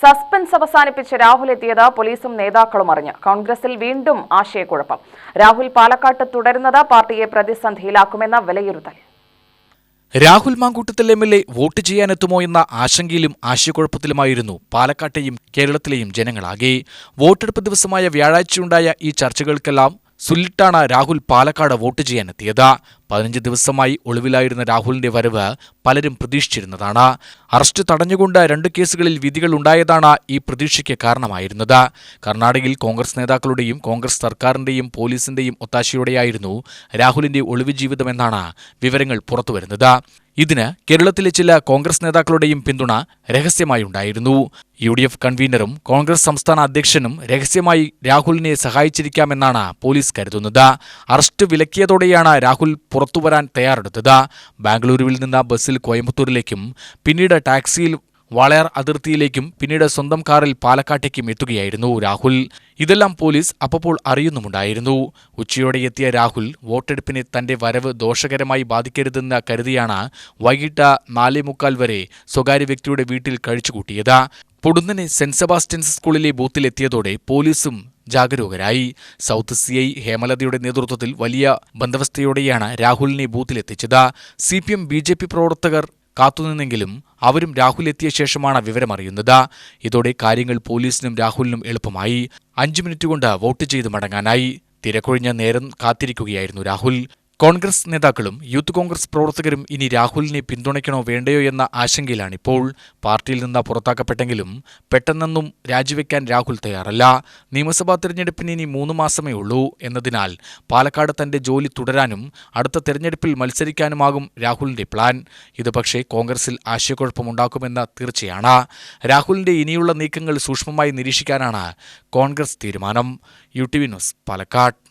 Suspense അവസാനിപ്പിച്ച് രാഹുൽ എത്തിയത് പോലീസും നേതാക്കളും അറിഞ്ഞു. കോൺഗ്രസിൽ വീണ്ടും ആശയക്കുഴപ്പം. രാഹുൽ പാലക്കാട്ട് തുടരുന്നത് പാർട്ടിയെ പ്രതിസന്ധിയിലാക്കുമെന്ന വിലയിരുത്തൽ. Rahul Mamkootathil M L A vote ചെയ്യാനെത്തുമോ എന്ന ആശങ്കയിലും ആശയക്കുഴപ്പത്തിലുമായിരുന്നു പാലക്കാട്ടെയും കേരളത്തിലെയും ജനങ്ങളാകെ. വോട്ടെടുപ്പ് ദിവസമായ വ്യാഴാഴ്ചയുണ്ടായ ഈ ചർച്ചകൾക്കെല്ലാം സുല്ലിട്ടാണ് രാഹുൽ പാലക്കാട് വോട്ട് ചെയ്യാൻ ചെയ്യാനെത്തിയത്. പതിനഞ്ച് ദിവസമായി ഒളിവിലായിരുന്ന രാഹുലിന്റെ വരവ് പലരും പ്രതീക്ഷിച്ചിരുന്നതാണ്. അറസ്റ്റ് തടഞ്ഞുകൊണ്ട് രണ്ട് കേസുകളിൽ വിധികൾ ഉണ്ടായതാണ് ഈ പ്രതീക്ഷയ്ക്ക് കാരണമായിരുന്നത്. കർണാടകയിൽ കോൺഗ്രസ് നേതാക്കളുടെയും കോൺഗ്രസ് സർക്കാരിന്റെയും പോലീസിന്റെയും ഒത്താശയോടെയായിരുന്നു രാഹുലിന്റെ ഒളിവ് ജീവിതമെന്നാണ് വിവരങ്ങൾ പുറത്തുവരുന്നത്. ഇതിന് കേരളത്തിലെ ചില കോൺഗ്രസ് നേതാക്കളുടെയും പിന്തുണ രഹസ്യമായി ഉണ്ടായിരുന്നു. യു ഡി എഫ് കൺവീനറും കോൺഗ്രസ് സംസ്ഥാന അധ്യക്ഷനും രഹസ്യമായി രാഹുലിനെ സഹായിച്ചിരിക്കാമെന്നാണ് പോലീസ് കരുതുന്നത്. അറസ്റ്റ് വിലക്കിയതോടെയാണ് രാഹുൽ പുറത്തുവരാൻ തയ്യാറെടുത്തത്. ബാംഗ്ലൂരുവിൽ നിന്ന് ബസ്സിൽ കോയമ്പത്തൂരിലേക്കും പിന്നീട് ടാക്സിയിൽ വാളയാർ അതിർത്തിയിലേക്കും പിന്നീട് സ്വന്തം കാറിൽ പാലക്കാട്ടേക്കും എത്തുകയായിരുന്നു രാഹുൽ. ഇതെല്ലാം പോലീസ് അപ്പോൾ അറിയുന്നുമുണ്ടായിരുന്നു. ഉച്ചയോടെ എത്തിയ രാഹുൽ വോട്ടെടുപ്പിനെ തന്റെ വരവ് ദോഷകരമായി ബാധിക്കരുതെന്ന് കരുതിയാണ് വൈകിട്ട് നാലേ മുക്കാൽ വരെ സ്വകാര്യ വ്യക്തിയുടെ വീട്ടിൽ കഴിച്ചുകൂട്ടിയത്. പൊടുന്നനെ സെന്റ് സെബാസ്റ്റ്യൻസ് സ്കൂളിലെ ബൂത്തിലെത്തിയതോടെ പോലീസും ജാഗരൂകരായി. സൗത്ത് സി ഐ ഹേമലതയുടെ നേതൃത്വത്തിൽ വലിയ ബന്ധവസ്ഥയോടെയാണ് രാഹുലിനെ ബൂത്തിലെത്തിച്ചത്. C P M B J P പ്രവർത്തകർ കാത്തുനിന്നെങ്കിലും അവരും രാഹുൽ എത്തിയ ശേഷമാണ് വിവരമറിയുന്നത് ഇതോടെ കാര്യങ്ങൾ പോലീസിനും രാഹുലിനും എളുപ്പമായി. അഞ്ചു മിനിറ്റ് കൊണ്ട് വോട്ട് ചെയ്ത് മടങ്ങാനായി. തിരക്കൊഴിഞ്ഞ നേരം കാത്തിരിക്കുകയായിരുന്നു രാഹുൽ. കോൺഗ്രസ് നേതാക്കളും യൂത്ത് കോൺഗ്രസ് പ്രവർത്തകരും ഇനി രാഹുലിനെ പിന്തുണയ്ക്കണോ വേണ്ടയോ എന്ന ആശങ്കയിലാണിപ്പോൾ. പാർട്ടിയിൽ നിന്ന് പുറത്താക്കപ്പെട്ടെങ്കിലും പെട്ടെന്നൊന്നും രാജിവെക്കാൻ രാഹുൽ തയ്യാറല്ല. നിയമസഭാ തെരഞ്ഞെടുപ്പിന് ഇനി മൂന്ന് മാസമേ ഉള്ളൂ എന്നതിനാൽ പാലക്കാട് തന്റെ ജോലി തുടരാനും അടുത്ത തെരഞ്ഞെടുപ്പിൽ മത്സരിക്കാനുമാകും രാഹുലിന്റെ പ്ലാൻ. ഇത് പക്ഷേ കോൺഗ്രസിൽ ആശയക്കുഴപ്പമുണ്ടാക്കുമെന്ന തീർച്ചയാണ്. രാഹുലിന്റെ ഇനിയുള്ള നീക്കങ്ങൾ സൂക്ഷ്മമായി നിരീക്ഷിക്കാനാണ് കോൺഗ്രസ് തീരുമാനം. U T V news Palakkad.